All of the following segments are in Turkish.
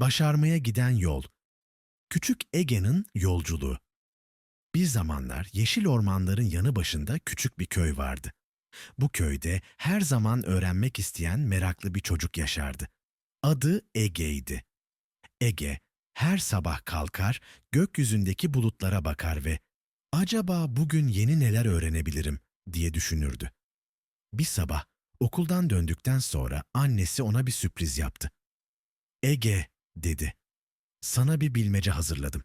Başarmaya giden yol. Küçük Ege'nin yolculuğu. Bir zamanlar yeşil ormanların yanı başında küçük bir köy vardı. Bu köyde her zaman öğrenmek isteyen meraklı bir çocuk yaşardı. Adı Ege'ydi. Ege her sabah kalkar, gökyüzündeki bulutlara bakar ve "Acaba bugün yeni neler öğrenebilirim?" diye düşünürdü. Bir sabah okuldan döndükten sonra annesi ona bir sürpriz yaptı. "Ege," dedi. "Sana bir bilmece hazırladım.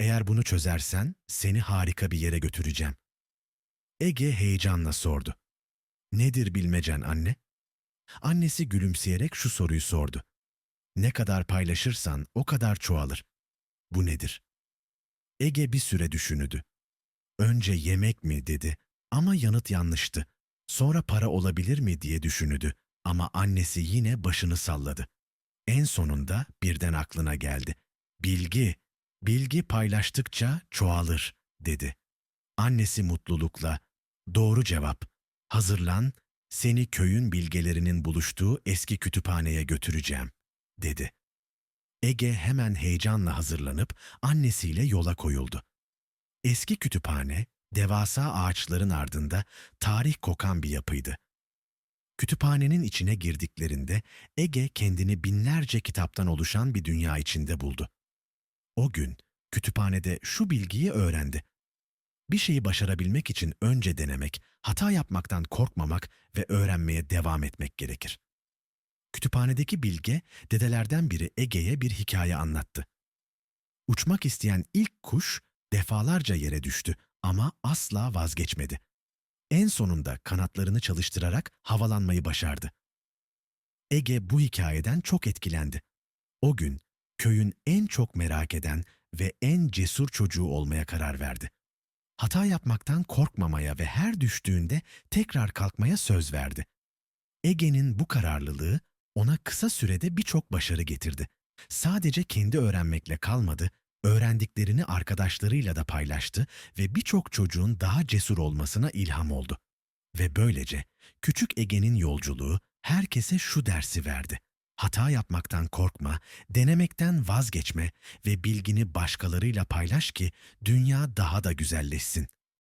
Eğer bunu çözersen seni harika bir yere götüreceğim." Ege heyecanla sordu. "Nedir bilmecen anne?" Annesi gülümseyerek şu soruyu sordu. Ne kadar paylaşırsan o kadar çoğalır. Bu nedir? Ege bir süre düşünüdü. Önce yemek mi dedi ama yanıt yanlıştı. Sonra para olabilir mi diye düşünüdü ama annesi yine başını salladı. En sonunda birden aklına geldi. Bilgi, bilgi paylaştıkça çoğalır dedi. Annesi mutlulukla, doğru cevap, hazırlan, seni köyün bilgelerinin buluştuğu eski kütüphaneye götüreceğim dedi. Ege hemen heyecanla hazırlanıp annesiyle yola koyuldu. Eski kütüphane, devasa ağaçların ardında tarih kokan bir yapıydı. Kütüphanenin içine girdiklerinde Ege kendini binlerce kitaptan oluşan bir dünya içinde buldu. O gün kütüphanede şu bilgiyi öğrendi. Bir şeyi başarabilmek için önce denemek, hata yapmaktan korkmamak ve öğrenmeye devam etmek gerekir. Kütüphanedeki bilge, dedelerden biri Ege'ye bir hikaye anlattı. Uçmak isteyen ilk kuş defalarca yere düştü ama asla vazgeçmedi. En sonunda kanatlarını çalıştırarak havalanmayı başardı. Ege bu hikayeden çok etkilendi. O gün köyün en çok merak eden ve en cesur çocuğu olmaya karar verdi. Hata yapmaktan korkmamaya ve her düştüğünde tekrar kalkmaya söz verdi. Ege'nin bu kararlılığı ona kısa sürede birçok başarı getirdi. Sadece kendi öğrenmekle kalmadı, öğrendiklerini arkadaşlarıyla da paylaştı ve birçok çocuğun daha cesur olmasına ilham oldu. Ve böylece küçük Ege'nin yolculuğu herkese şu dersi verdi. Hata yapmaktan korkma, denemekten vazgeçme ve bilgini başkalarıyla paylaş ki dünya daha da güzelleşsin.